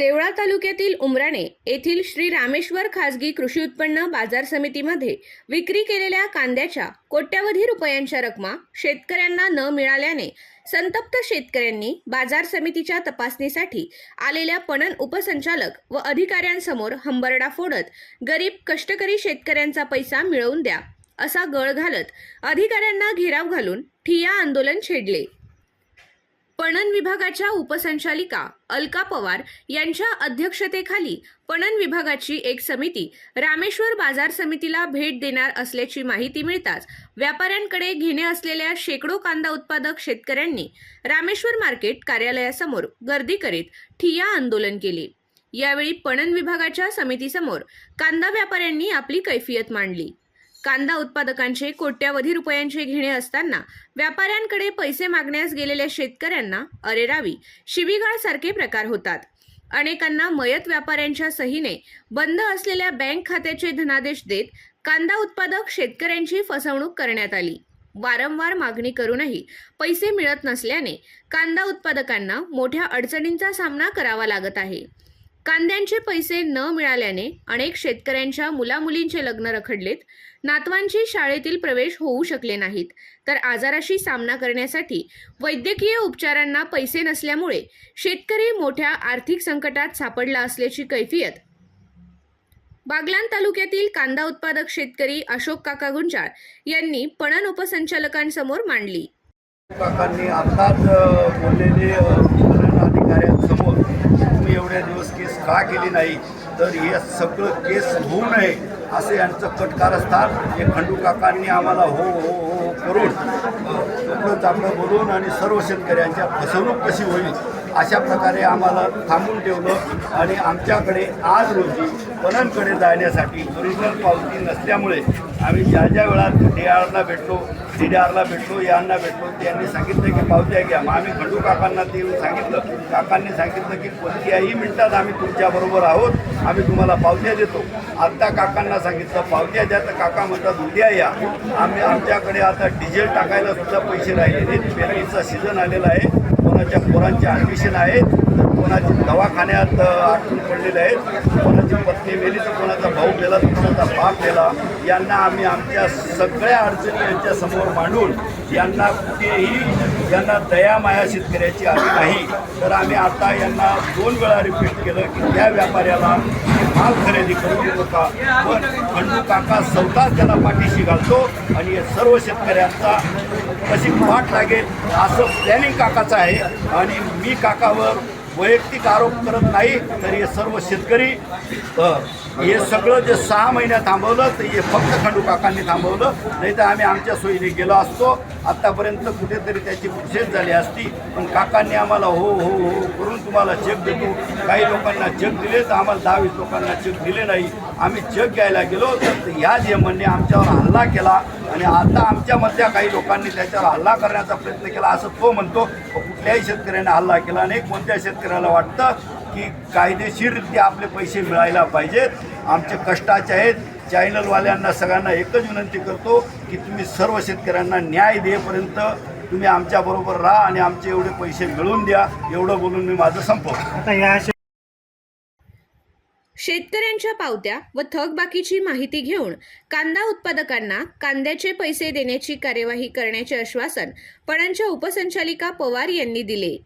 देवळा तालुक्यातील उमराणे येथील श्री रामेश्वर खाजगी कृषी उत्पन्न बाजार समितीमध्ये विक्री केलेल्या कांद्याच्या कोट्यावधी रुपयांच्या रकमा शेतकऱ्यांना न मिळाल्याने संतप्त शेतकऱ्यांनी बाजार समितीच्या तपासणीसाठी आलेल्या पणन उपसंचालक व अधिकाऱ्यांसमोर हंबरडा फोडत गरीब कष्टकरी शेतकऱ्यांचा पैसा मिळवून द्या असा गळ घालत अधिकाऱ्यांना घेराव घालून ठिया आंदोलन छेडले. पणन विभागाच्या उपसंचालिका अलका पवार यांच्या अध्यक्षतेखाली पणन विभागाची एक समिती रामेश्वर बाजार समितीला भेट देणार असल्याची माहिती मिळताच व्यापाऱ्यांकडे घेणे असलेल्या शेकडो कांदा उत्पादक शेतकऱ्यांनी रामेश्वर मार्केट कार्यालयासमोर गर्दी करीत ठिया आंदोलन केले. यावेळी पणन विभागाच्या समितीसमोर कांदा व्यापाऱ्यांनी आपली कैफियत मांडली. कांदा उत्पादकांचे कोट्यावधी रुपयांचे घेणे असताना व्यापाऱ्यांकडे पैसे मागण्यास गेलेल्या शेतकऱ्यांना अरेरावी शिबिगाळ सारखे प्रकार होतात. अनेकांना मयत व्यापाऱ्यांच्या सहीने बंद असलेल्या बँक खात्याचे धनादेश देत कांदा उत्पादक शेतकऱ्यांची फसवणूक करण्यात आली. वारंवार मागणी करूनही पैसे मिळत नसल्याने कांदा उत्पादकांना मोठ्या अडचणींचा सामना करावा लागत आहे. कांद्यांचे पैसे न मिळाल्याने अनेक शेतकऱ्यांच्या मुलामुलींचे लग्न रखडलेत. नातवांची शाळेतील प्रवेश होऊ शकले नाहीत. तर आजाराशी सामना करण्यासाठी वैद्यकीय उपचारांना पैसे नसल्यामुळे शेतकरी मोठ्या आर्थिक संकटात सापडला असल्याची कैफियत. बागलान तालुक्यातील कांदा उत्पादक शेतकरी अशोक काका गुंजाळ यांनी पणन उपसंचालकांसमोर मांडली. काकांनी आताच बोललेली अ, पणन अधिकाऱ्यांसमोर तुम्ही एवढ्या दिवस केस का केली नाही तर हे सगळं केस होऊ नये असं यांचं फटकार असतात. हे खंडूकाकांनी आम्हाला हो हो हो हो करून सगळं चांगलं बोलून आणि सर्व शेतकऱ्यांच्या फसवणूक कशी होईल अशा प्रकारे आम्हाला थांबून ठेवलं. आणि आमच्याकडे आज रोजी पणनकडे जाण्यासाठी ओरिजिनल पावती नसल्यामुळे आम्ही ज्या ज्या वेळात डी आरला भेटलो डी डी आरला भेटलो यांना भेटलो त्यांनी सांगितलं की पावत्या घ्या मग आम्ही खंडू काकांना ते सांगितलं. काकांनी सांगितलं की कोणत्याही मिनिटात आम्ही तुमच्याबरोबर आहोत आम्ही तुम्हाला पावत्या देतो. आत्ता काकांना सांगितलं पावत्या द्या तर काका म्हणतात उद्या या. आम्ही आमच्याकडे आता डिझेल टाकायला सुद्धा पैसे राहिले पेरणीचा सीझन आलेला आहे. कोणाच्या पोरांचे ॲडमिशन आहेत तर कोणाचे दवाखान्यात आठवण अडकून पडलेले आहेत कोणाची पत्नी मेली यांना आम्ही आमच्या सगळ्या अडचणी यांच्या समोर मांडून यांना कुठेही यांना दया माया शेतकऱ्याची आली नाही. तर आम्ही आता यांना दोन वेळा रिपीट केलं की त्या व्यापाऱ्याला माल खरेदी करू देऊ नका. पण खंडू काका स्वतः त्याला पाठीशी घालतो आणि सर्व शेतकऱ्यांचा कशी पाठ लागेल असं प्लॅनिंग काकाचं आहे. आणि मी काकावर वैयक्तिक आरोप करत नाही तर हे सर्व शेतकरी हे सगळं जे सहा महिन्यात थांबवलं तर हे फक्त खंडू काकांनी थांबवलं. नाही तर आम्ही आमच्या सोयीने गेलो असतो. आत्तापर्यंत कुठेतरी त्याची प्रोसेस झाली असती. पण काकांनी आम्हाला हो हो हो करून तुम्हाला चेक देतो. काही लोकांना चेक दिले तर आम्हाला दहा वीस लोकांना चेक दिले नाही. आम्ही चेक घ्यायला गेलो तर ह्या जेमनने आमच्यावर हल्ला केला. आणि आता आमच्यामधल्या काही लोकांनी त्याच्यावर हल्ला करण्याचा प्रयत्न केला असं तो म्हणतो. कुठल्याही शेतकऱ्याने हल्ला केला नाही. कोणत्या शेतकऱ्याला वाटतं की कायदेशीररित्या आपले पैसे मिळायला पाहिजेत? आमचे कष्टाचे आहेत. चॅनलवाल्यांना सगळ्यांना एकच विनंती करतो की तुम्ही सर्व शेतकऱ्यांना न्याय देईपर्यंत तुम्ही आमच्याबरोबर राहा आणि आमचे एवढे पैसे मिळवून द्या. एवढं बोलून मी माझं संपवतो. आता या शेतकऱ्यांच्या पावत्या व थकबाकीची माहिती घेऊन कांदा उत्पादकांना कांद्याचे पैसे देण्याची कार्यवाही करण्याचे आश्वासन पणनच्या उपसंचालिका पवार यांनी दिले.